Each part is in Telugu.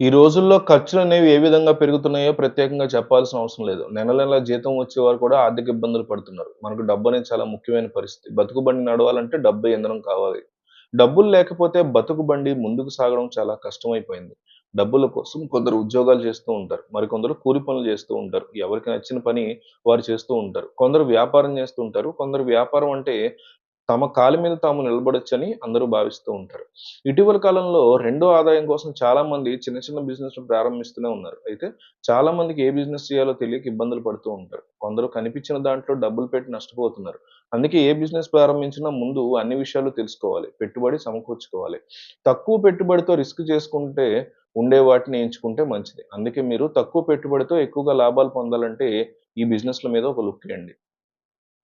ఈ రోజుల్లో ఖర్చులనేవి ఏ విధంగా పెరుగుతున్నాయో ప్రత్యేకంగా చెప్పాల్సిన అవసరం లేదు. నెల నెల జీతం వచ్చేవారు కూడా ఆర్థిక ఇబ్బందులు పడుతున్నారు. మనకు డబ్బు అనేది చాలా ముఖ్యమైన పరిస్థితి. బతుకు బండి నడవాలంటే డబ్బు ఇంధనం కావాలి. డబ్బులు లేకపోతే బతుకు బండి ముందుకు సాగడం చాలా కష్టమైపోయింది. డబ్బుల కోసం కొందరు ఉద్యోగాలు చేస్తూ ఉంటారు. మరికొందరు కూలి పనులు చేస్తూ ఉంటారు. ఎవరికి నచ్చిన పని వారు చేస్తూ ఉంటారు. కొందరు వ్యాపారం చేస్తూ ఉంటారు. కొందరు వ్యాపారం అంటే తమ కాళ్ళ మీద తాము నిలబడొచ్చని అందరూ భావిస్తూ ఉంటారు. ఇటీవల కాలంలో రెండో ఆదాయం కోసం చాలా మంది చిన్న చిన్న బిజినెస్‌లు ప్రారంభిస్తూనే ఉన్నారు. అయితే చాలా మందికి ఏ బిజినెస్ చేయాలో తెలియక ఇబ్బందులు పడుతూ ఉంటారు. కొందరు కనిపించిన దాంట్లో డబ్బులు పెట్టి నష్టపోతున్నారు. అందుకే ఏ బిజినెస్ ప్రారంభించినా ముందు అన్ని విషయాలు తెలుసుకోవాలి. పెట్టుబడి సమకూర్చుకోవాలి. తక్కువ పెట్టుబడితో రిస్క్ చేసుకుంటే ఉండే వాటిని ఎంచుకుంటే మంచిది. అందుకే మీరు తక్కువ పెట్టుబడితో ఎక్కువగా లాభాలు పొందాలంటే ఈ బిజినెస్‌ల మీద ఒక లుక్ వేయండి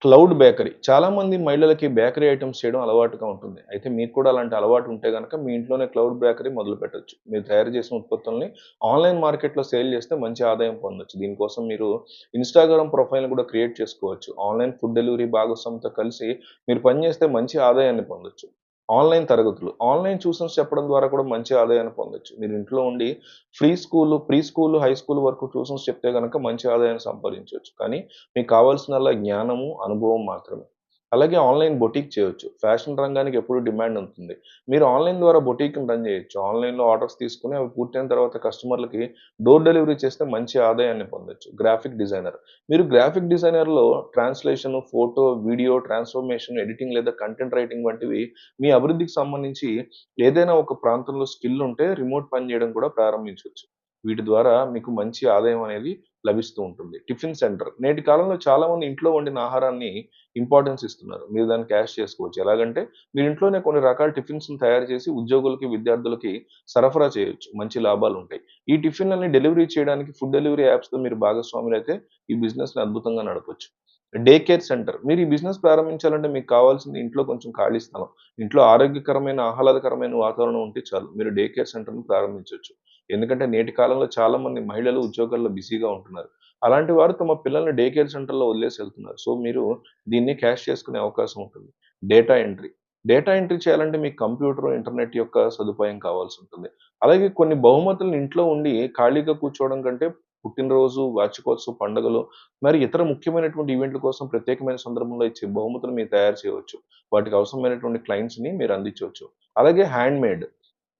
క్లౌడ్ బేకరీ. చాలామంది మహిళలకి బేకరీ ఐటెమ్స్ చేయడం అలవాటుగా ఉంటుంది. అయితే మీకు కూడా అలాంటి అలవాటు ఉంటే కనుక మీ ఇంట్లోనే క్లౌడ్ బేకరీ మొదలుపెట్టొచ్చు. మీరు తయారు చేసిన ఉత్పత్తుల్ని ఆన్‌లైన్ మార్కెట్‌లో సేల్ చేస్తే మంచి ఆదాయం పొందొచ్చు. దీనికోసం మీరు ఇన్‌స్టాగ్రామ్ ప్రొఫైల్‌ని కూడా క్రియేట్ చేసుకోవచ్చు. ఆన్‌లైన్ ఫుడ్ డెలివరీ భాగస్వామితో కలిసి మీరు పనిచేస్తే మంచి ఆదాయాన్ని పొందొచ్చు. ఆన్‌లైన్ తరగతులు. ఆన్‌లైన్ ట్యూషన్స్ చెప్పడం ద్వారా కూడా మంచి ఆదాయాన్ని పొందొచ్చు. మీరు ఇంట్లో ఉండి free school pre school, high school వరకు ట్యూషన్స్ చెప్తే కనుక మంచి ఆదాయాన్ని సంపాదించవచ్చు కానీ మీకు కావాల్సిందల్లా జ్ఞానము, అనుభవం మాత్రమే. అలాగే ఆన్‌లైన్ బొటీక్ చేయొచ్చు. ఫ్యాషన్ రంగానికి ఎప్పుడు డిమాండ్ ఉంటుంది. మీరు ఆన్‌లైన్ ద్వారా బొటీక్‌ని రన్ చేయొచ్చు. ఆన్‌లైన్‌లో ఆర్డర్స్ తీసుకొని అవి పూర్తయిన తర్వాత కస్టమర్‌లకి డోర్ డెలివరీ చేస్తే మంచి ఆదాయాన్ని పొందొచ్చు. Graphic designer. మీరు graphic డిజైనర్‌లో translation, photo, video transformation, editing లేదా కంటెంట్ రైటింగ్ వంటివి మీ అభివృద్ధికి సంబంధించి ఏదైనా ఒక ప్రాంతంలో స్కిల్ ఉంటే రిమోట్ పని చేయడం కూడా ప్రారంభించవచ్చు వీటి ద్వారా మీకు మంచి ఆదాయం అనేది లభిస్తూ ఉంటుంది. Tiffin centre. నేటి కాలంలో చాలా మంది ఇంట్లో వండిన ఆహారాన్ని ఇంపార్టెన్స్ ఇస్తున్నారు. మీరు దాన్ని క్యాష్ చేసుకోవచ్చు. ఎలాగంటే మీరు ఇంట్లోనే కొన్ని రకాల టిఫిన్స్ తయారు చేసి ఉద్యోగులకి, విద్యార్థులకి సరఫరా చేయొచ్చు. మంచి లాభాలు ఉంటాయి ఈ టిఫిన్‌లని డెలివరీ చేయడానికి ఫుడ్ డెలివరీ యాప్స్‌తో మీరు భాగస్వాములైతే ఈ బిజినెస్‌ని అద్భుతంగా నడపొచ్చు. Day care centre. మీరు ఈ బిజినెస్ ప్రారంభించాలంటే మీకు కావాల్సింది ఇంట్లో కొంచెం ఖాళీ స్థలం. ఇంట్లో ఆరోగ్యకరమైన, ఆహ్లాదకరమైన వాతావరణం ఉంటే చాలు. మీరు డే కేర్ సెంటర్‌ని ప్రారంభించవచ్చు ఎందుకంటే నేటి కాలంలో చాలా మంది మహిళలు ఉద్యోగాల్లో బిజీగా ఉంటున్నారు. అలాంటి వారు తమ పిల్లల్ని డే కేర్ సెంటర్‌లో వదిలేసి వెళ్తున్నారు. సో, మీరు దీన్ని క్యాష్ చేసుకునే అవకాశం ఉంటుంది. Data entry. డేటా ఎంట్రీ చేయాలంటే మీకు కంప్యూటర్, ఇంటర్నెట్ యొక్క సదుపాయం కావాల్సి ఉంటుంది. అలాగే కొన్ని బహుమతులను ఇంట్లో ఉండి ఖాళీగా కూర్చోవడం కంటే పుట్టినరోజు, వార్షికోత్సవ పండుగలు, మరి ఇతర ముఖ్యమైనటువంటి ఈవెంట్ల కోసం ప్రత్యేకమైన సందర్భంలో ఇచ్చే బహుమతులు మీరు తయారు చేయవచ్చు. వాటికి అవసరమైనటువంటి క్లయింట్స్‌ని మీరు అందించవచ్చు అలాగే హ్యాండ్‌మేడ్.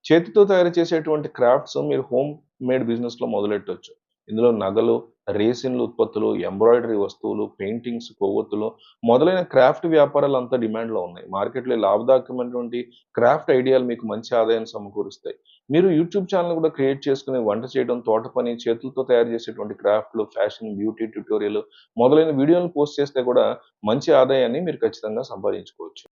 చేతితో తయారు చేసేటువంటి క్రాఫ్ట్స్ మీరు హోమ్ మేడ్ బిజినెస్‌లో మొదలెట్టవచ్చు ఇందులో నగలు, రేసిన్లు ఉత్పత్తులు, ఎంబ్రాయిడరీ వస్తువులు, పెయింటింగ్స్, కొవ్వొత్తులు మొదలైన క్రాఫ్ట్ వ్యాపారాలు అంతా డిమాండ్‌లో ఉన్నాయి. మార్కెట్‌లో లాభదాయకమైనటువంటి క్రాఫ్ట్ ఐడియాలు మీకు మంచి ఆదాయం సమకూరుస్తాయి. మీరు యూట్యూబ్ ఛానల్ కూడా క్రియేట్ చేసుకొని వంట చేయడం, తోట పని, చేతులతో తయారు చేసేటువంటి క్రాఫ్ట్‌లు, ఫ్యాషన్, బ్యూటీ ట్యూటోరియల్ మొదలైన వీడియోలను పోస్ట్ చేస్తే కూడా మంచి ఆదాయాన్ని మీరు ఖచ్చితంగా సంపాదించుకోవచ్చు.